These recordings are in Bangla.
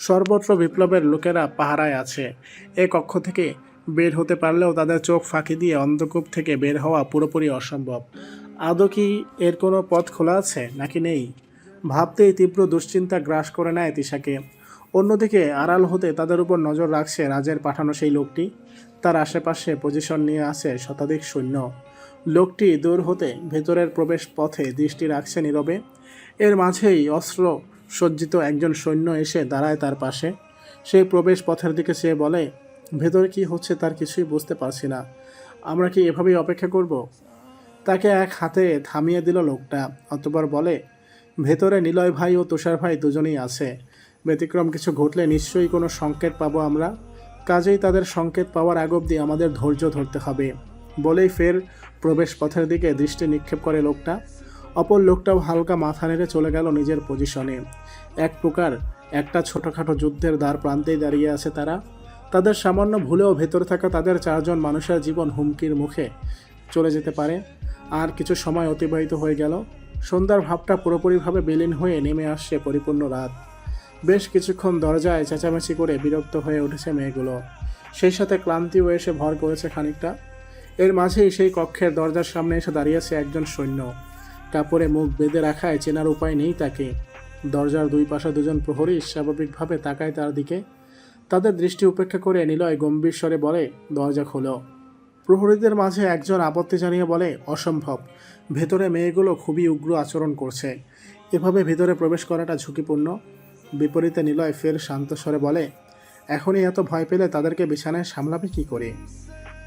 সর্বত্র বিপ্লবের লোকেরা পাহারায় আছে। এ কক্ষ থেকে বের হতে পারলেও তাদের চোখ ফাঁকি দিয়ে অন্ধকূপ থেকে বের হওয়া পুরোপুরি অসম্ভব। আদৌ কি এর কোনো পথ খোলা আছে নাকি নেই? ভাবতেই তীব্র দুশ্চিন্তা গ্রাস করে নেয় তিশাকে। অন্যদিকে আড়াল হতে তাদের উপর নজর রাখছে রাজের পাঠানো সেই লোকটি। তার আশেপাশে পজিশন নিয়ে আছে শতাধিক সৈন্য। লোকটি দূর হতে ভেতরের প্রবেশ পথে দৃষ্টি রাখছে নীরবে। এর মাঝেই অস্ত্র সজ্জিত একজন সৈন্য এসে দাঁড়ায় তার পাশে। সেই প্রবেশ পথের দিকে সে বলে, ভেতরে কি হচ্ছে তার কিছুই বুঝতে পারছি না। আমরা কি এভাবেই অপেক্ষা করব? তাকে এক হাতে থামিয়ে দিল লোকটা অতবার বলে, ভেতরে নিলয় ভাই ও তুষার ভাই দুজনেই আছে। ব্যতিক্রম কিছু ঘটলে নিশ্চয়ই কোনো সংকেত পাবো আমরা। কাজেই তাদের সংকেত পাওয়ার আগ অবধি আমাদের ধৈর্য ধরতে হবে। বলেই ফের প্রবেশ পথের দিকে দৃষ্টি নিক্ষেপ করে লোকটা। অপর লোকটাও হালকা মাথা নেড়ে চলে গেল নিজের পজিশনে এক প্রকার একটা ছোটোখাটো যুদ্ধের দ্বার প্রান্তেই দাঁড়িয়ে আছে তারা। তাদের সামান্য ভুলেও ভেতরে থাকা তাদের চারজন মানুষের জীবন হুমকির মুখে চলে যেতে পারে। আর কিছু সময় অতিবাহিত হয়ে গেল। সন্ধ্যার ভাবটা পুরোপুরিভাবে বিলীন হয়ে নেমে আসছে পরিপূর্ণ রাত। বেশ কিছুক্ষণ দরজায় চেঁচামেচি করে বিরক্ত হয়ে উঠেছে মেয়েগুলো। সেই সাথে ক্লান্তিও এসে ভর করেছে খানিকটা। এর মাঝেই সেই কক্ষের দরজার সামনে এসে দাঁড়িয়েছে একজন সৈন্য। কাপড়ে মুখ বেঁধে রাখায় চেনার উপায় নেই তাকে। দরজার দুই পাশে দুজন প্রহরী স্বাভাবিকভাবে তাকায় তার দিকে। তাদের দৃষ্টি উপেক্ষা করে নিলয় গম্ভীর স্বরে বলে, দরজা খোলো। প্রহরীদের মাঝে একজন আপত্তি জানিয়ে বলে, অসম্ভব। ভেতরে মেয়েগুলো খুবই উগ্র আচরণ করছে। এভাবে ভেতরে প্রবেশ করাটা ঝুঁকিপূর্ণ। বিপরীতে নিলয় ফের শান্ত স্বরে বলে, এখনই এত ভয় পেলে তাদেরকে বিছানায় সামলাবে কি করে?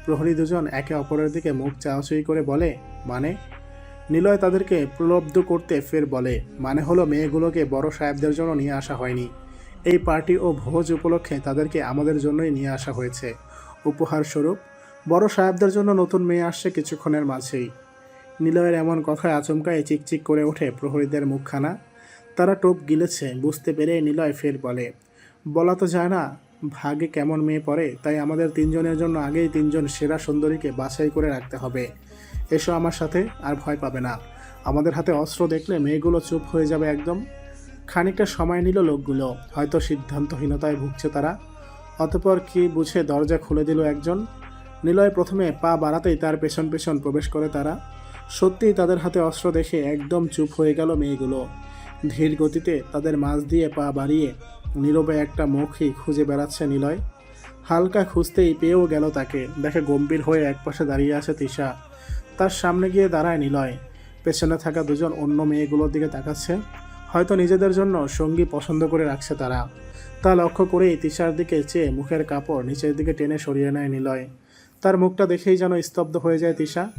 প্রহরী দুজন একে অপরের দিকে মুখ চাওয়াচুই করে বলে মানে? নিলয় তাদেরকে প্রলব্ধ করতে ফের বলে মানে হলো মেয়েগুলোকে বড় সাহেবদের জন্য নিয়ে আসা হয়নি। এই পার্টি ও ভোজ উপলক্ষে তাদেরকে আমাদের জন্যই নিয়ে আসা হয়েছে। উপহার স্বরূপ, বড় সাহেবদের জন্য নতুন মেয়ে আসছে কিছুক্ষণের মাঝেই নিলয়ের এমন কথায় আচমকায় চিকচিক করে ওঠে প্রহরীদের মুখখানা। তারা টোপ গিলেছে, বুঝতে পেরে নিলয় ফের বলে, বলা তো যায় না, ভাগে কেমন মেয়ে পড়ে, তাই আমাদের তিনজনের জন্য আগেই তিনজন সেরা সুন্দরীকে বাছাই করে রাখতে হবে। এসো আমার সাথে আর ভয় পাবে না। আমাদের হাতে অস্ত্র দেখলে মেয়েগুলো চুপ হয়ে যাবে একদম। খানিকটা সময় নিল লোকগুলো। হয়তো সিদ্ধান্তহীনতায় ভুগছে তারা। অতপর কি বুঝে দরজা খুলে দিল একজন। নিলয় প্রথমে পা বাড়াতেই তার পেছন পেছন প্রবেশ করে তারা। সত্যিই তাদের হাতে অস্ত্র দেখে একদম চুপ হয়ে গেল মেয়েগুলো। ধীর গতিতে তাদের মাঝ দিয়ে পা বাড়িয়ে নীরবে একটা মুখই খুঁজে বেড়াচ্ছে নিলয়। হালকা খুঁজতেই পেয়েও গেল তাকে। দেখে গম্ভীর হয়ে একপাশে দাঁড়িয়ে আছে তিশা তার সামনে গিয়ে দাঁড়ায় নিলয়। পেছনে থাকা দুজন অন্য মেয়েগুলোর দিকে তাকাচ্ছে। হয়তো নিজেদের জন্য সঙ্গী পছন্দ করে রাখছে তারা। তা লক্ষ্য করেই তিশার দিকে চেয়ে মুখের কাপড় নিচের দিকে টেনে সরিয়ে নেয় নিলয়। তার মুখটা দেখেই যেন স্তব্ধ হয়ে যায় তিশা।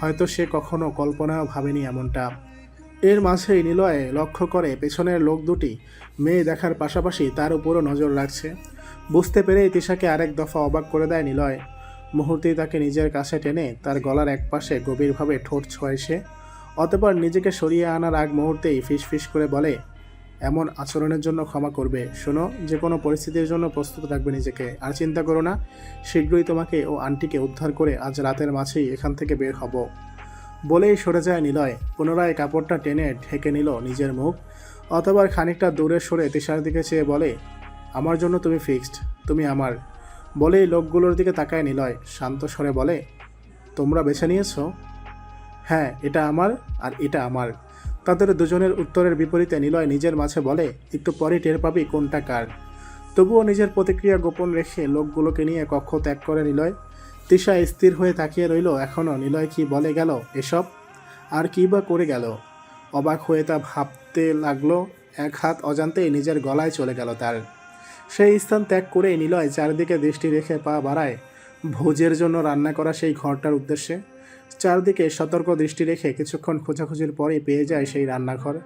হয়তো সে কখনো কল্পনাও ভাবেনি এমনটা। এর মাঝেই নিলয়ে লক্ষ্য করে পেছনের লোক দুটি মেয়ে দেখার পাশাপাশি তার উপরও নজর রাখছে। বুঝতে পেরেই তিশাকে আরেক দফা অবাক করে দেয় নিলয়। মুহূর্তেই তাকে নিজের কাছে টেনে তার গলার একপাশে গভীরভাবে ঠোঁট ছোঁয় সে। অতপর নিজেকে সরিয়ে আনার আগ মুহূর্তেই ফিস ফিস করে বলে, এমন আচরণের জন্য ক্ষমা করবে। শোনো যে কোনো পরিস্থিতির জন্য প্রস্তুত রাখবে নিজেকে। আর চিন্তা করো না, শীঘ্রই তোমাকে ও আন্টিকে উদ্ধার করে আজ রাতের মাঝেই এখান থেকে বের হব। বলেই সরে যায় নিলয়। পুনরায় কাপড়টা টেনে ঢেকে নিল নিজের মুখ। অতবার খানিকটা দূরে সরে তিশার দিকে চেয়ে বলে, আমার জন্য তুমি ফিক্সড তুমি আমার। বলেই লোকগুলোর দিকে তাকায় নিলয়। শান্ত স্বরে বলে, তোমরা বেছে নিয়েছো? হ্যাঁ এটা আমার আর এটা আমার। তাদের দুজনের উত্তরের বিপরীতে নিলয় নিজের মাঝে বলে, একটু পরে টের পাবি কোনটা কার। তবুও নিজের প্রতিক্রিয়া গোপন রেখে লোকগুলোকে নিয়ে কক্ষ ত্যাগ করে নিলয়। তিশা স্থির হয়ে তাকিয়ে রইল এখনও নিলয় কি বলে গেল এসব? আর কী বা করে গেল? অবাক হয়ে তা ভাবতে লাগল, এক হাত অজান্তেই নিজের গলায় চলে গেল তার। সেই স্থান ত্যাগ করে নিলয় চারিদিকে দৃষ্টি রেখে পা বাড়ায়। ভোজের জন্য রান্না করা সেই ঘরটার উদ্দেশ্যে। চারদিকে সতর্ক দৃষ্টি রেখে কিছুক্ষণ খোঁজাখুঁজির পরেই পেয়ে যায় সেই রান্নাঘর।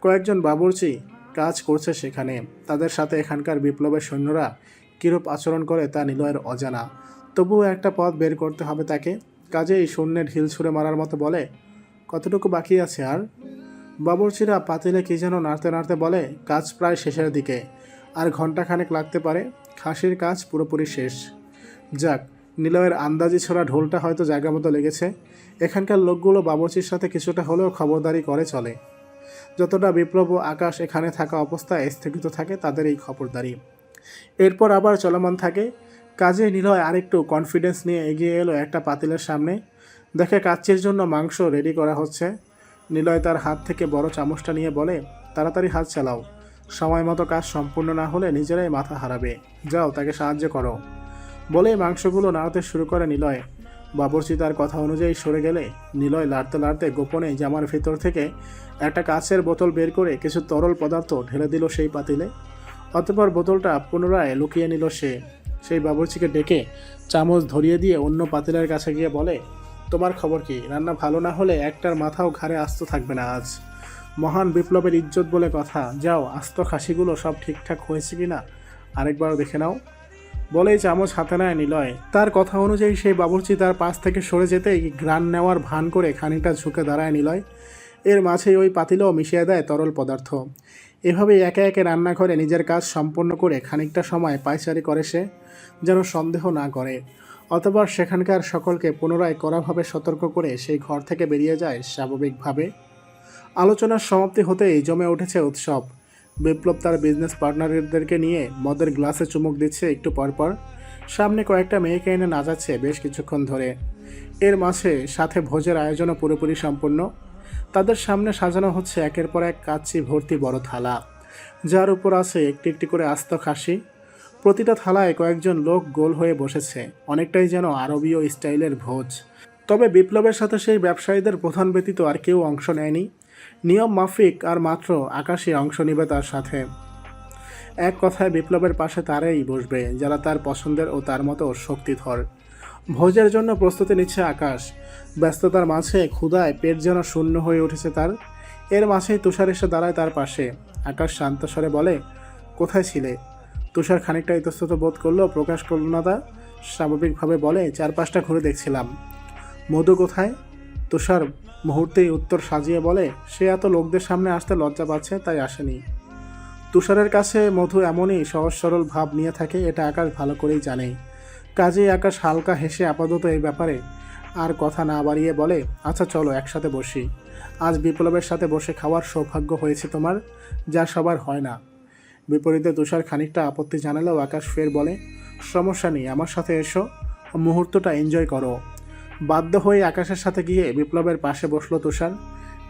কয়েকজন বাবুর্চি কাজ করছে সেখানে। তাদের সাথে এখানকার বিপ্লবের সৈন্যরা কীরূপ আচরণ করে তা নিলয়ের অজানা। তবুও একটা পথ বের করতে হবে তাকে। কাজেই শূন্যে ঢিল ছুঁড়ে মারার মতো বলে, কতটুকু বাকি আছে আর? বাবুর্চিরা পাতিলে কি যেন নাড়তে নাড়তে বলে, কাজ প্রায় শেষের দিকে। আর ঘন্টাখানেক লাগতে পারে, খাসির কাজ পুরোপুরি শেষ। যাক নিলয়ের আন্দাজি ছোড়া ঢোলটা হয়তো জায়গা মতো লেগেছে। এখানকার লোকগুলো বাবুর্চির সাথে কিছুটা হলেও খবরদারি করে চলে। যতটা বিপ্লব ও আকাশ এখানে থাকা অবস্থায় স্থগিত থাকে, তাদের এই খবরদারি। এরপর আবার চলমান থাকে। কাজে নিলয় আরেকটু কনফিডেন্স নিয়ে এগিয়ে এলো একটা পাতিলের সামনে। দেখে কাচ্চির জন্য মাংস রেডি করা হচ্ছে। নিলয় তার হাত থেকে বড় চামচটা নিয়ে বলে, তাড়াতাড়ি হাত চালাও। সময় মতো কাজ সম্পূর্ণ না হলে নিজেরাই মাথা হারাবে। যাও, তাকে সাহায্য করো। বলে মাংসগুলো নাড়াতে শুরু করে নিলয়। বাবরচি তার কথা অনুযায়ী সরে গেলে নিলয় লাড়তে লাড়তে গোপনে জামার ভেতর থেকে একটা কাচের বোতল বের করে কিছু তরল পদার্থ ঢেলে দিল সেই পাতিলে। অতঃপর বোতলটা পুনরায় লুকিয়ে নিল সে। সেই বাবরচিকে ডেকে চামচ ধরিয়ে দিয়ে অন্য পাতিলের কাছে গিয়ে বলে, তোমার খবর কি? রান্না ভালো না হলে একটার মাথাও ঘাড়ে আস্ত থাকবে না আজ। মহান বিপ্লবের ইজ্জত বলে কথা। যাও, আস্ত খাসিগুলো সব ঠিকঠাক হয়েছে কি না আরেকবার দেখে নাও। বলেই চামচ হাতে নেয় নিলয়। তার কথা অনুযায়ী সেই বাবুর্চি তার পাশ থেকে সরে যেতেই গ্রান নেওয়ার ভান করে খানিকটা ঝুঁকে দাঁড়ায় নিলয়। এর মাঝেই ওই পাতিলেও মিশিয়ে দেয় তরল পদার্থ। এভাবেই একে একে রান্নাঘরে নিজের কাজ সম্পন্ন করে খানিকটা সময় পায়চারি করে সে, যেন সন্দেহ না করে। অতপর সেখানকার সকলকে পুনরায় কড়াভাবে সতর্ক করে সেই ঘর থেকে বেরিয়ে যায় স্বাভাবিকভাবে। আলোচনার সমাপ্তি হতেই জমে উঠেছে উৎসব। বিপ্লব তার বিজনেস পার্টনারদেরকে নিয়ে মদের গ্লাসে চুমুক দিচ্ছে একটু পরপর সামনে কয়েকটা মেয়েকে এনে নাচাচ্ছে বেশ কিছুক্ষণ ধরে। এর মাঝে সাথে ভোজের আয়োজনও পুরোপুরি সম্পূর্ণ। তাদের সামনে সাজানো হচ্ছে একের পর এক কাচ্চি ভর্তি বড় থালা। যার উপর আছে একটি একটি করে আস্ত খাসি। প্রতিটা থালায় কয়েকজন লোক গোল হয়ে বসেছে, অনেকটাই যেন আরবীয় স্টাইলের ভোজ। তবে বিপ্লবের সাথে সেই ব্যবসায়ীদের প্রধান ব্যতীত আর কেউ অংশ নেয়নি। নিয়ম মাফিক আর মাত্র আকাশে অংশ নেবে তার সাথে। এক কথায় বিপ্লবের পাশে তারাই বসবে, যারা তার পছন্দের ও তার মতো শক্তিধর। ভোজের জন্য প্রস্তুতি নিচ্ছে আকাশ। ব্যস্ততার মাঝে ক্ষুধায় পেট যেন শূন্য হয়ে উঠেছে তার। এর মাঝেই তুষার এসে দাঁড়ায় তার পাশে। আকাশ শান্ত স্বরে বলে, কোথায় ছিলে? তুষার খানিকটা ইতস্তত বোধ করল, প্রকাশ করল না তা। স্বাভাবিকভাবে বলে, চারপাশটা ঘুরে দেখছিলাম। মধু কোথায়? তুষার মুহূর্তেই উত্তর সাজিয়ে বলে, সে এত লোকদের সামনে আসতে লজ্জা পাচ্ছে, তাই আসেনি। তুষারের কাছে মধু এমনই সহজ সরল ভাব নিয়ে থাকে, এটা আকাশ ভালো করেই জানে। কাজেই আকাশ হালকা হেসে আপাতত এই ব্যাপারে আর কথা না বাড়িয়ে বলে আচ্ছা চলো, একসাথে বসি। আজ বিপ্লবের সাথে বসে খাওয়ার সৌভাগ্য হয়েছে তোমার, যা সবার হয় না। বিপরীতে তুষার খানিকটা আপত্তি জানালেও আকাশ ফের বলে, সমস্যা নেই, আমার সাথে এসো। মুহূর্তটা এনজয় করো। বাধ্য হয়ে আকাশের সাথে গিয়ে বিপ্লবের পাশে বসল তুষার।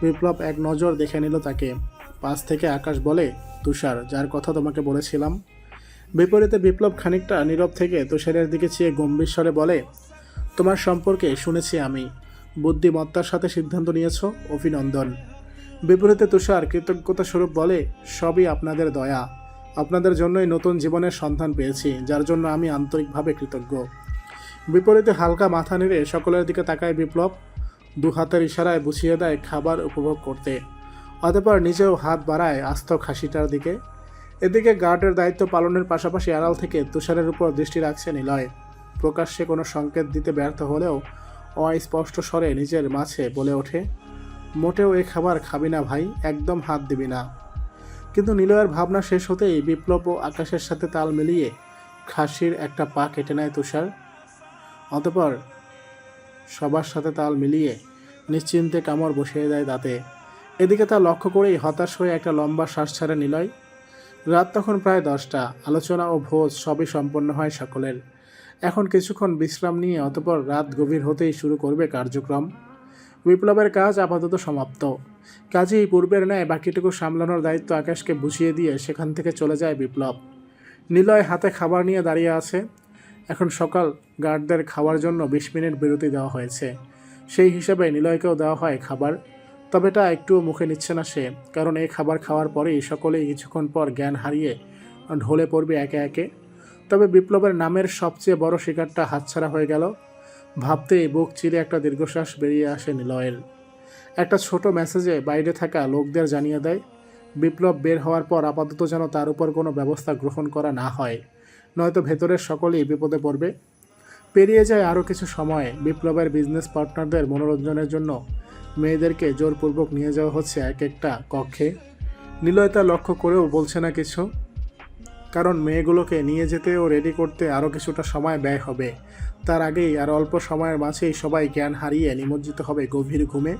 বিপ্লব এক নজর দেখে নিল তাকে। পাশ থেকে আকাশ বলে, তুষার, যার কথা তোমাকে বলেছিলাম। বিপরীতে বিপ্লব খানিকটা নীরব থেকে তুষারের দিকে চেয়ে গম্ভীর স্বরে বলে, তোমার সম্পর্কে শুনেছি আমি। বুদ্ধিমত্তার সাথে সিদ্ধান্ত নিয়েছ, অভিনন্দন। বিপরীতে তুষার কৃতজ্ঞতা স্বরূপ বলে, সবই আপনাদের দয়া। আপনাদের জন্যই নতুন জীবনের সন্ধান পেয়েছি, যার জন্য আমি আন্তরিকভাবে কৃতজ্ঞ। বিপরীতে হালকা মাথা নেড়ে সকলের দিকে তাকায় বিপ্লব। দু হাতের ইশারায় বুঝিয়ে দেয় খাবার উপভোগ করতে। অতপর নিজেও হাত বাড়ায় আস্ত খাসিটার দিকে। এদিকে গার্ডের দায়িত্ব পালনের পাশাপাশি আড়াল থেকে তুষারের উপর দৃষ্টি রাখছে নিলয়। প্রকাশ্যে কোনো সংকেত দিতে ব্যর্থ হলেও অস্পষ্ট স্বরে নিজের মাঝে বলে ওঠে, মোটেও এই খাবার খাবি না ভাই, একদম হাত দিবি না। কিন্তু নিলয়ের ভাবনা শেষ হতেই বিপ্লব ও আকাশের সাথে তাল মিলিয়ে খাসির একটা পা কেটে নেয় তুষার। অতপর সবার সাথে তাল মিলিয়ে নিশ্চিন্তে কামড় বসিয়ে দেয় দাঁতে। এদিকে তা লক্ষ্য করেই হতাশ হয়ে একটা লম্বা শ্বাস ছাড়ে নিলয়। রাত তখন প্রায় দশটা। আলোচনা ও ভোজ সবই সম্পন্ন হয় সকলের। এখন কিছুক্ষণ বিশ্রাম নিয়ে অতপর রাত গভীর হতেই শুরু করবে কার্যক্রম। বিপ্লবের কাজ আপাতত সমাপ্ত। কাজেই পূর্বের ন্যায় বাকিটুকু সামলানোর দায়িত্ব আকাশকে বুঝিয়ে দিয়ে সেখান থেকে চলে যায় বিপ্লব। নিলয় হাতে খাবার নিয়ে দাঁড়িয়ে আছে। এখন সকাল গার্ডদের খাওয়ার জন্য বিশ মিনিট বিরতি দেওয়া হয়েছে। সেই হিসাবে নিলয়কেও দেওয়া হয় খাবার। তবে এটা একটুও মুখে নিচ্ছে না সে, কারণ এই খাবার খাওয়ার পরেই সকলেই কিছুক্ষণ পর জ্ঞান হারিয়ে ঢলে পড়বে একে একে। তবে বিপ্লবের নামের সবচেয়ে বড় শিকারটা হাতছাড়া হয়ে গেল। ভাবতেই বুক চিরে একটা দীর্ঘশ্বাস বেরিয়ে আসে নিলয়ের। একটা ছোট মেসেজে বাইরে থাকা লোকদের জানিয়ে দেয়, বিপ্লব বের হওয়ার পর আপাতত যেন তার উপর কোনো ব্যবস্থা গ্রহণ করা না হয়। নয়তো ভেতরের সকলেই বিপদে পড়বে। পেরিয়ে যায় আরও কিছু সময় বিপ্লবের বিজনেস পার্টনারদের মনোরঞ্জনের জন্য। মেয়েদেরকে জোরপূর্বক নিয়ে যাওয়া হচ্ছে এক একটা কক্ষে। নিলয় তা লক্ষ্য করেও বলছে না কিছু। কারণ মেয়েগুলোকে নিয়ে যেতে ও রেডি করতে আরও কিছুটা সময় ব্যয় হবে। তার আগেই আর অল্প সময়ের মাঝেই সবাই জ্ঞান হারিয়ে নিমজ্জিত হবে গভীর ঘুমে।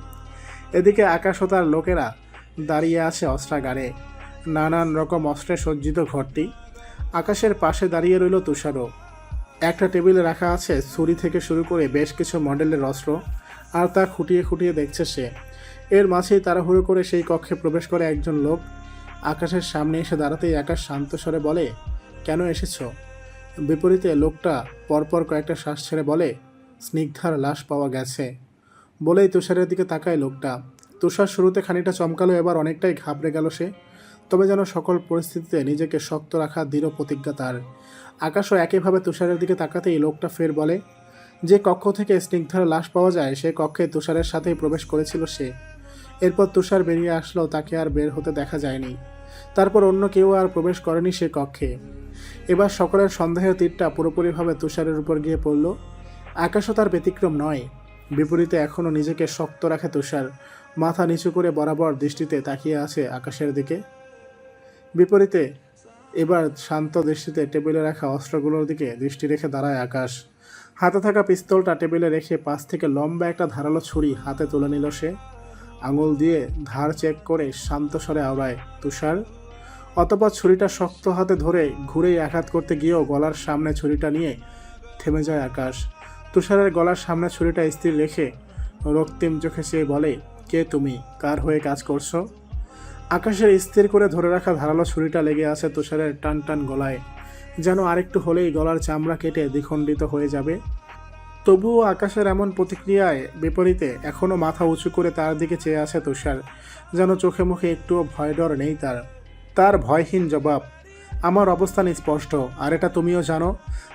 এদিকে আকাশ ও তার লোকেরা দাঁড়িয়ে আছে অস্ত্রাগারে। নানান রকম অস্ত্রে সজ্জিত ঘরটি। আকাশের পাশে দাঁড়িয়ে রইল তুষারও। একটা টেবিলে রাখা আছে ছুরি থেকে শুরু করে বেশ কিছু মডেলের অস্ত্র, আর তা খুঁটিয়ে খুঁটিয়ে দেখছে সে। এর মাঝেই তাড়াহুড়ো করে সেই কক্ষে প্রবেশ করে একজন লোক। আকাশের সামনে এসে দাঁড়াতেই আকাশ শান্ত স্বরে বলে, কেন এসেছ? বিপরীতে লোকটা পরপর কয়েকটা শ্বাস ছেড়ে বলে, স্নিগ্ধার লাশ পাওয়া গেছে। বলেই তুষারের দিকে তাকায় লোকটা। তুষার শুরুতে খানিকটা চমকালো, এবার অনেকটাই ঘাবড়ে গেল সে। তবে যেন সকল পরিস্থিতিতে নিজেকে শক্ত রাখা দৃঢ় প্রতিজ্ঞা তার। আকাশও একইভাবে তুষারের দিকে তাকাতেই লোকটা ফের বলে, যে কক্ষ থেকে স্নিগ্ধার লাশ পাওয়া যায়, সে কক্ষে তুষারের সাথেই প্রবেশ করেছিল সে। এরপর তুষার বেরিয়ে আসলেও তাকে আর বের হতে দেখা যায়নি। তারপর অন্য কেউ আর প্রবেশ করেনি সে কক্ষে। এবার সকলের সন্দেহের তীরটা পুরোপুরিভাবে তুষারের উপর গিয়ে পড়ল। আকাশও তার ব্যতিক্রম নয়। বিপরীতে এখনও নিজেকে শক্ত রাখে তুষার। মাথা নিচু করে বরাবর দৃষ্টিতে তাকিয়ে আছে আকাশের দিকে। বিপরীতে এবার শান্ত দৃষ্টিতে টেবিলে রাখা অস্ত্রগুলোর দিকে দৃষ্টি রেখে দাঁড়ায় আকাশ। হাতে থাকা পিস্তলটা টেবিলে রেখে পাশ থেকে লম্বা একটা ধারালো ছুরি হাতে তুলে নিল সে। আঙুল দিয়ে ধার চেক করে শান্ত স্বরে আওড়ায়, তুষার? অতপর ছুরিটা শক্ত হাতে ধরে ঘুরেই আঘাত করতে গিয়েও গলার সামনে ছুরিটা নিয়ে থেমে যায় আকাশ। তুষারের গলার সামনে ছুরিটা স্থির রেখে রক্তিম চোখে সে বলে, কে তুমি? কার হয়ে কাজ করছ? আকাশের স্থির করে ধরে রাখা ধারালো ছুরিটা লেগে আছে তুষারের টান টান গলায়। যেন আরেকটু হলেই গলার চামড়া কেটে দ্বিখণ্ডিত হয়ে যাবে। তবুও আকাশের এমন প্রতিক্রিয়ায় বিপরীতে এখনও মাথা উঁচু করে তার দিকে চেয়ে আছে তুষার, যেন চোখে মুখে একটুও ভয় ডর নেই তার। তার ভয়হীন জবাব, আমার অবস্থান স্পষ্ট, আর এটা তুমিও জানো।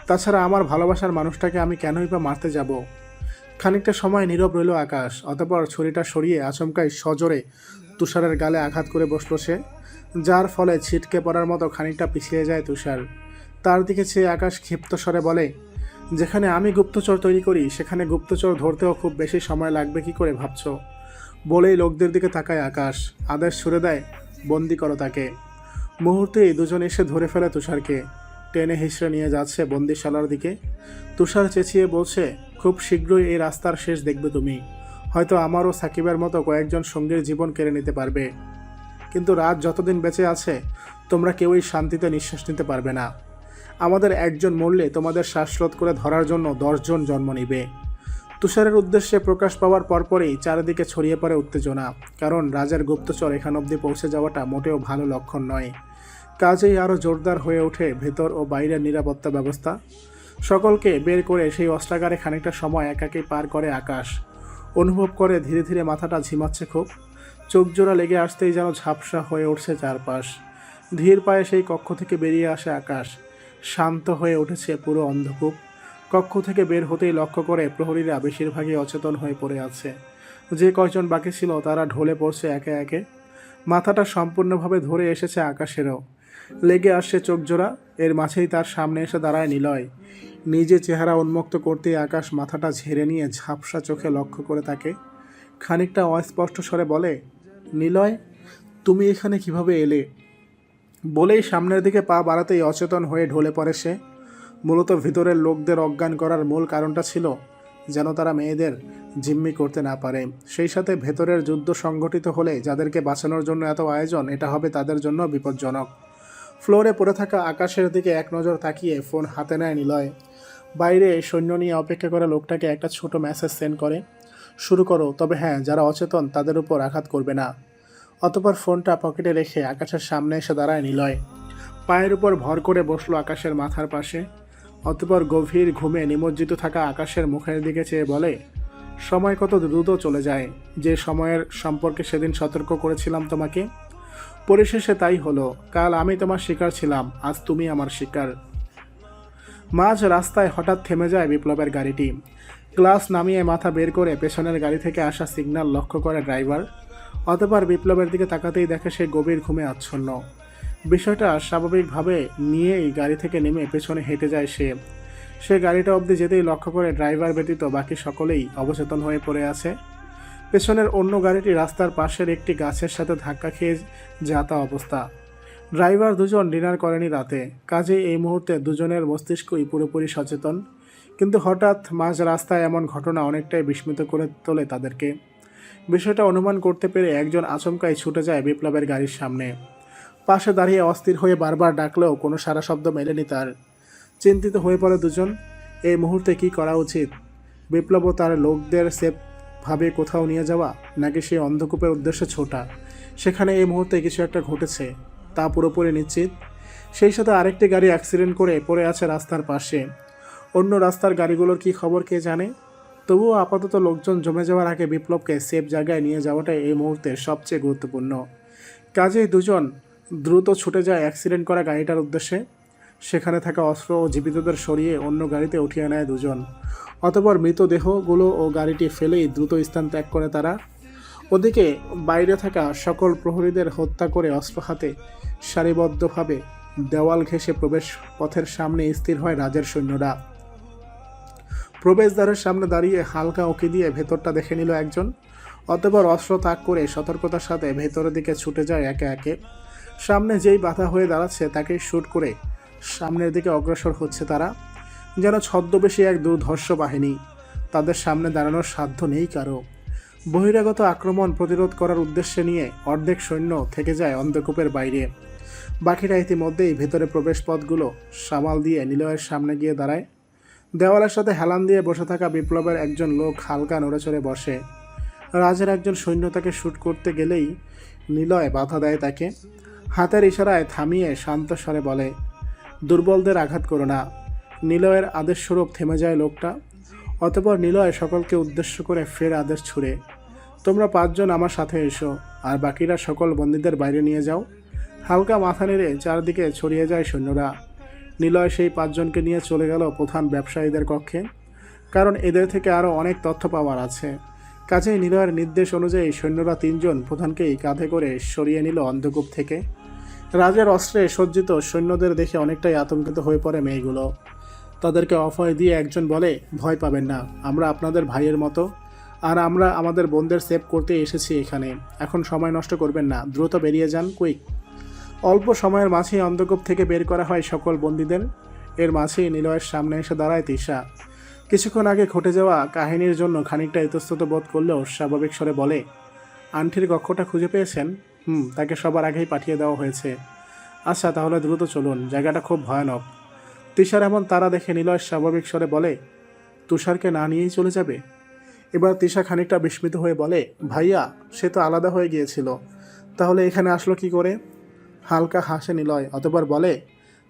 তাছাড়া আমার ভালোবাসার মানুষটাকে আমি কেনই বা মারতে যাব? খানিকটা সময় নীরব রইল আকাশ, অতপর ছুরিটা সরিয়ে আচমকাই সজোরে তুষারের গালে আঘাত করে বসল সে, যার ফলে ছিটকে পড়ার মতো খানিকটা পিছিয়ে যায় তুষার। তার দিকে চেয়ে আকাশ ক্ষিপ্ত স্বরে বলে, যেখানে আমি গুপ্তচর তৈরি করি, সেখানে গুপ্তচর ধরতেও খুব বেশি সময় লাগবে কি করে ভাবছ? বলেই লোকদের দিকে তাকায় আকাশ, আদেশ ছুড়ে দেয়, বন্দি করো তাকে। মুহূর্তেই দুজন এসে ধরে ফেলে তুষারকে, টেনে হিসড়ে নিয়ে যাচ্ছে বন্দিশালার দিকে। তুষার চেঁচিয়ে বলছে, খুব শীঘ্রই এই রাস্তার শেষ দেখবে তুমি। হয়তো আমারও সাকিবের মতো কয়েকজন সঙ্গীর জীবন কেড়ে নিতে পারবে। কিন্তু রাত যতদিন বেঁচে আছে, তোমরা কেউই শান্তিতে নিঃশ্বাস নিতে পারবে না। আমাদের একজন মরলে তোমাদের শ্বাসরোধ করে ধরার জন্য দশজন জন্ম নিবে। তুষারের উদ্দেশ্যে প্রকাশ পাওয়ার পরপরই চারিদিকে ছড়িয়ে পড়ে উত্তেজনা, কারণ রাজার গুপ্তচর এখান অবধি পৌঁছে যাওয়াটা মোটেও ভালো লক্ষণ নয়। কাজেই আরও জোরদার হয়ে ওঠে ভেতর ও বাইরের নিরাপত্তা ব্যবস্থা। সকলকে বের করে সেই অস্ত্রাগারে খানিকটা সময় একাকে পার করে আকাশ। অনুভব করে ধীরে ধীরে মাথাটা ঝিমাচ্ছে খুব। চোখ জোড়া লেগে আসতেই যেন ঝাপসা হয়ে উঠছে চারপাশ। ধীর পায়ে সেই কক্ষ থেকে বেরিয়ে আসে আকাশ। শান্ত হয়ে উঠেছে পুরো অন্ধকূপ। কক্ষ থেকে বের হতেই লক্ষ্য করে প্রহরীরা বেশিরভাগই অচেতন হয়ে পড়ে আছে। যে কয়জন বাকি ছিল তারা ঢলে পড়ছে একে একে। মাথাটা সম্পূর্ণভাবে ধরে এসেছে আকাশেরও। লেগে আসছে চোখ জোড়া, এর মাঝেই তার সামনে এসে দাঁড়ায় নিলয়। নিজে চেহারা উন্মুক্ত করতেই আকাশ মাথাটা ঝেড়ে নিয়ে ঝাপসা চোখে লক্ষ্য করে তাকে। খানিকটা অস্পষ্ট স্বরে বলে, নিলয়, তুমি এখানে কীভাবে এলে? বলেই সামনের দিকে পা বাড়াতেই অচেতন হয়ে ঢলে পড়ে সে। মূলত ভিতরের লোকদের অজ্ঞান করার মূল কারণটা ছিল যেন তারা মেয়েদের জিম্মি করতে না পারে। সেই সাথে ভেতরের যুদ্ধ সংগঠিত হলে যাদেরকে বাঁচানোর জন্য এত আয়োজন, এটা হবে তাদের জন্য বিপজ্জনক। ফ্লোরে পড়ে থাকা আকাশের দিকে এক নজর তাকিয়ে ফোন হাতে নেয় নিলয়। বাইরে সৈন্য নিয়ে অপেক্ষা করা লোকটাকে একটা ছোট মেসেজ সেন্ড করে, শুরু করো। তবে হ্যাঁ যারা অচেতন তাদের উপর আঘাত করবে না। অতপর ফোনটা পকেটে রেখে আকাশের সামনে এসে দাঁড়ায় নিলয়। পায়ের উপর ভর করে বসল আকাশের মাথার পাশে। অতপর গভীর ঘুমে নিমজ্জিত থাকা আকাশের মুখের দিকে চেয়ে বলে, সময় কত দ্রুত চলে যায়। যে সময়ের সম্পর্কে সেদিন সতর্ক করেছিলাম তোমাকে। পরিশেষে তাই হলো। কাল আমি তোমার শিকার ছিলাম। আজ তুমি আমার শিকার। মাঝ রাস্তায় হঠাৎ থেমে যায় বিপ্লবের গাড়িটি। ক্লাস নামিয়ে মাথা বের করে পেছনের গাড়ি থেকে আসা সিগন্যাল লক্ষ্য করে ড্রাইভার। অতপর বিপ্লবের দিকে তাকাতেই দেখে সে গভীর ঘুমে আচ্ছন্ন। বিষয়টা স্বাভাবিকভাবে নিয়েই গাড়ি থেকে নেমে পেছনে হেঁটে যায় সে। সে গাড়িটা অবধি যেতেই লক্ষ্য করে ড্রাইভার ব্যতীত বাকি সকলেই অবচেতন হয়ে পড়ে আছে। পেছনের অন্য গাড়িটি রাস্তার পাশের একটি গাছের সাথে ধাক্কা খেয়ে যাতা অবস্থা। ড্রাইভার দুজন ডিনার করেনি রাতে। কাজেই এই মুহূর্তে দুজনের মস্তিষ্কই পুরোপুরি সচেতন। কিন্তু হঠাৎ মাঝ রাস্তায় এমন ঘটনা অনেকটাই বিস্মিত করে তোলে তাদেরকে। বিষয়টা অনুমান করতে পেরে একজন আচমকাই ছুটে যায় বিপ্লবের গাড়ির সামনে। পাশে দাঁড়িয়ে অস্থির হয়ে বারবার ডাকলেও কোনো সারা শব্দ মেলেনি তার। চিন্তিত হয়ে পড়ে দুজন। এই মুহূর্তে কি করা উচিত? বিপ্লব তার লোকদের সেফভাবে কোথাও নিয়ে যাওয়া, নাকি সেই অন্ধকূপের উদ্দেশ্যে ছোটা? সেখানে এই মুহূর্তে কিছু একটা ঘটেছে। তা পুরোপুরি নিশ্চিত। সেই সাথে আরেকটি গাড়ি অ্যাক্সিডেন্ট করে পড়ে আছে রাস্তার পাশে। অন্য রাস্তার গাড়িগুলোর কি খবর কে জানে? তবুও আপাতত লোকজন জমে যাওয়ার আগে বিপ্লবকে সেফ জায়গায় নিয়ে যাওয়াটাই এই মুহূর্তে সবচেয়ে গুরুত্বপূর্ণ। কাজেই দুজন দ্রুত ছুটে যায় অ্যাক্সিডেন্ট করা গাড়িটার উদ্দেশ্যে। সেখানে থাকা অস্ত্র ও জীবিতদের সরিয়ে অন্য গাড়িতে উঠিয়ে নেয় দুজন। অতপর মৃতদেহগুলো ও গাড়িটি ফেলেই দ্রুত স্থান ত্যাগ করে তারা। ওদিকে বাইরে থাকা সকল প্রহরীদের হত্যা করে অস্ত্র হাতে সারিবদ্ধভাবে দেওয়াল ঘেঁষে প্রবেশ পথের সামনে স্থির হয় রাজের সৈন্যরা। প্রবেশদ্বারের সামনে দাঁড়িয়ে হালকা ওকে দিয়ে ভেতরটা দেখে নিল একজন। অতপর অস্ত্র তাক করে সতর্কতার সাথে ভেতরের দিকে ছুটে যায় একে একে। সামনে যেই বাধা হয়ে দাঁড়াচ্ছে তাকে শ্যুট করে সামনের দিকে অগ্রসর হচ্ছে তারা। যেন ছদ্মবেশী এক দুর্ধর্ষ বাহিনী। তাদের সামনে দাঁড়ানোর সাধ্য নেই কারও। বহিরাগত আক্রমণ প্রতিরোধ করার উদ্দেশ্যে নিয়ে অর্ধেক সৈন্য থেকে যায় অন্ধকূপের বাইরে। বাকিরা ইতিমধ্যেই ভেতরে প্রবেশপথগুলো সামাল দিয়ে নিলয়ের সামনে গিয়ে দাঁড়ায়। দেওয়ালের সাথে হেলান দিয়ে বসে থাকা বিপ্লবের একজন লোক হালকা নড়েচড়ে বসে। রাজের একজন সৈন্য তাকে শ্যুট করতে গেলেই নিলয় বাধা দেয় তাকে। হাতের ইশারায় থামিয়ে শান্ত স্বরে বলে, দুর্বলদের আঘাত করো না। নিলয়ের আদেশ স্বরূপ থেমে যায় লোকটা। অতপর নিলয় সকলকে উদ্দেশ্য করে ফের আদেশ ছুড়ে, তোমরা পাঁচজন আমার সাথে এসো, আর বাকিরা সকল বন্দীদের বাইরে নিয়ে যাও। হালকা মাথা নেড়ে চারদিকে ছড়িয়ে যায় সৈন্যরা। নিলয় সেই পাঁচজনকে নিয়ে চলে গেল প্রধান ব্যবসায়ীদের কক্ষে, কারণ এদের থেকে আরও অনেক তথ্য পাওয়ার আছে। কাজেই নিলয়ের নির্দেশ অনুযায়ী সৈন্যরা তিনজন প্রধানকেই কাঁধে করে সরিয়ে নিল অন্ধকূপ থেকে। রাজের অস্ত্রে সজ্জিত সৈন্যদের দেখে অনেকটাই আতঙ্কিত হয়ে পড়ে মেয়েগুলো। তাদেরকে অভয় দিয়ে একজন বলে, ভয় পাবেন না, আমরা আপনাদের ভাইয়ের মতো। আর আমরা আমাদের বোনদের সেভ করতে এসেছি এখানে। এখন সময় নষ্ট করবেন না, দ্রুত বেরিয়ে যান, কুইক। অল্প সময়ের মাঝেই অন্ধকূপ থেকে বের করা হয় সকল বন্দীদের। এর মাঝেই নিলয়ের সামনে এসে দাঁড়ায় তিশা কিছুক্ষণ আগে ঘটে যাওয়া কাহিনীর জন্য খানিকটা ইতস্তত বোধ করলেও স্বাভাবিক স্বরে বলে, আন্টির কক্ষটা খুঁজে পেয়েছেন? হুম, তাকে সবার আগেই পাঠিয়ে দেওয়া হয়েছে। আচ্ছা তাহলে দ্রুত চলুন, জায়গাটা খুব ভয়ানক। তিশার এমন তারা দেখে নিলয় স্বাভাবিক স্বরে বলে, তুষারকে না নিয়েই চলে যাবে? এবার তিশা খানিকটা বিস্মিত হয়ে বলে, ভাইয়া, সে তো আলাদা হয়ে গিয়েছিল। তাহলে এখানে আসলো কি করে? হালকা হাসে নিলয়, অতবার বলে,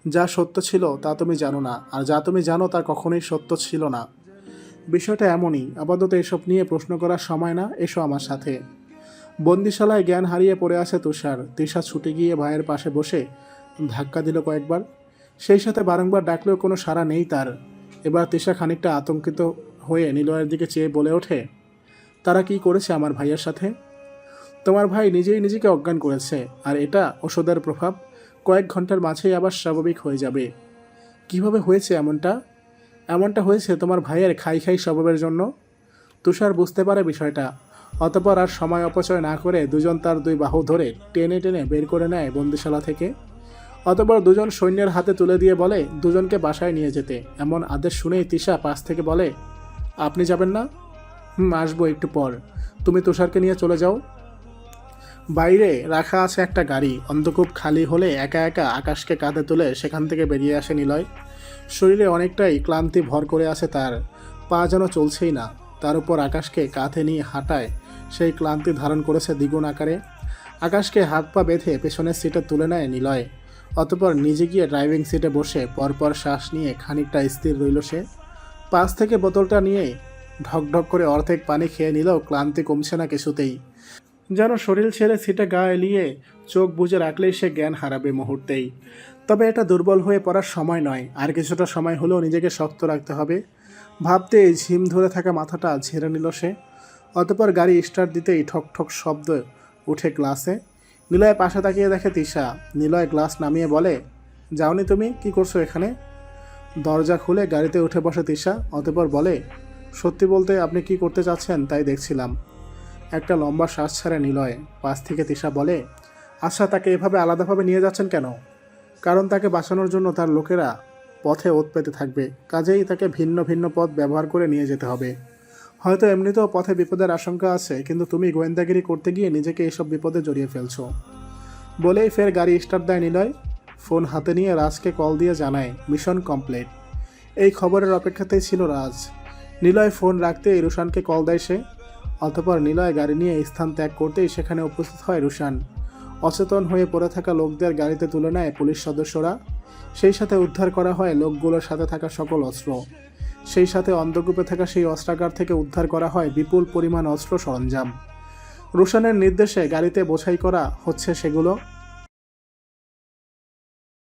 যা সত্য ছিল তা তুমি জানো না, আর যা তুমি জানো তা কখনোই সত্য ছিল না। বিষয়টা এমনই, আপাতত এসব নিয়ে প্রশ্ন করার সময় না, এসো আমার সাথে। বন্দিশালায় জ্ঞান হারিয়ে পড়ে আছে তুষার। তিশা ছুটে গিয়ে ভাইয়ের পাশে বসে ধাক্কা দিল কয়েকবার। সেই সাথে বারংবার ডাকলেও কোনো সাড়া নেই তার। এবার তিশা খানিকটা আতঙ্কিত হয়ে নিলয়ের দিকে চেয়ে বলে ওঠে, তারা কি করেছে আমার ভাইয়ের সাথে? তোমার ভাই নিজেই নিজেকে অজ্ঞান করেছে, আর এটা ওষুধের প্রভাব। কয়েক ঘণ্টার মাঝেই আবার স্বাভাবিক হয়ে যাবে। কীভাবে হয়েছে এমনটা? এমনটা হয়েছে তোমার ভাইয়ের খাই খাই স্বভাবের জন্য? তুষার বুঝতে পারে বিষয়টা, অতপর আর সময় অপচয় না করে দুজন তার দুই বাহু ধরে টেনে টেনে বের করে নেয় বন্দিশালা থেকে। অতপর দুজন সৈন্যের হাতে তুলে দিয়ে বলে, দুজনকে বাসায় নিয়ে যেতে। এমন আদেশ শুনেই তিশা পাশ থেকে বলে, আপনি যাবেন না? হুম, আসব একটু পর। তুমি তুষারকে নিয়ে চলে যাও। বাইরে রাখা আছে একটা গাড়ি। অন্ধকূপ খালি হলে একা একা আকাশকে কাঁধে তুলে সেখান থেকে বেরিয়ে আসে নিলয়। শরীরে অনেকটাই ক্লান্তি ভর করে আছে তার। পা যেন চলছেই না। তার উপর আকাশকে কাঁধে নিয়ে হাঁটায়। সেই ক্লান্তি ধারণ করেছে দ্বিগুণ আকারে। আকাশকে হাত পা বেঁধে পেছনের সিটে তুলে নেয় নিলয়। অতপর নিজে গিয়ে ড্রাইভিং সিটে বসে পরপর শ্বাস নিয়ে খানিকটা স্থির রইল সে। পাশ থেকে বোতলটা নিয়ে ঢকঢক করে অর্ধেক পানি খেয়ে নিলেও ক্লান্তি কমছে না কিছুতেই। যেন শরীর ছেড়ে সিটে গা এলিয়ে চোখ বুজে রাখলেই সে জ্ঞান হারাবে মুহূর্তেই। তবে এটা দুর্বল হয়ে পড়ার সময় নয়, আর কিছুটা সময় হলেও নিজেকে শক্ত রাখতে হবে। ভাবতে ঝিম ধরে থাকা মাথাটা ঝেড়ে নিল সে। অতপর গাড়ি স্টার্ট দিতেই ঠক ঠক শব্দ উঠে গ্লাসে নিলয় পাশে তাকিয়ে দেখে তিশা নিলয় গ্লাস নামিয়ে বলে, যাওনি তুমি? কি করছ এখানে? দরজা খুলে গাড়িতে উঠে বসে তিশা অতপর বলে, সত্যি বলতে আপনি কি করতে চাচ্ছেন তাই দেখছিলাম। একটা লম্বা শ্বাস ছাড়ে নিলয়। পাশ থেকে তিশা বলে আচ্ছা তাকে এভাবে আলাদাভাবে নিয়ে যাচ্ছেন কেন? কারণ তাকে বাঁচানোর জন্য তার লোকেরা পথে ওত পেতে থাকবে। কাজেই তাকে ভিন্ন ভিন্ন পথ ব্যবহার করে নিয়ে যেতে হবে। হয়তো এমনিতেও পথে বিপদের আশঙ্কা আছে, কিন্তু তুমি গোয়েন্দাগিরি করতে গিয়ে নিজেকে এসব বিপদে জড়িয়ে ফেলছো। বলেই ফের গাড়ি স্টার্ট দেয় নিলয়। ফোন হাতে নিয়ে রাজকে কল দিয়ে জানায়, মিশন কমপ্লিট। এই খবরের অপেক্ষাতেই ছিল রাজ। নিলয় ফোন রাখতে রুশানকে কল দেয় সে। অতপর নিলয় গাড়ি নিয়ে স্থান ত্যাগ করতেই সেখানে উপস্থিত হয় রুশান অচেতন হয়ে পড়ে থাকা লোকদের গাড়িতে তুলে নেয় পুলিশ সদস্যরা। সেই সাথে উদ্ধার করা হয় লোকগুলোর সাথে থাকা সকল অস্ত্র। সেই সাথে অন্ধকূপে থাকা সেই অস্ত্রাগার থেকে উদ্ধার করা হয় বিপুল পরিমাণ অস্ত্র সরঞ্জাম। রুশানের নির্দেশে গাড়িতে বোঝাই করা হচ্ছে সেগুলো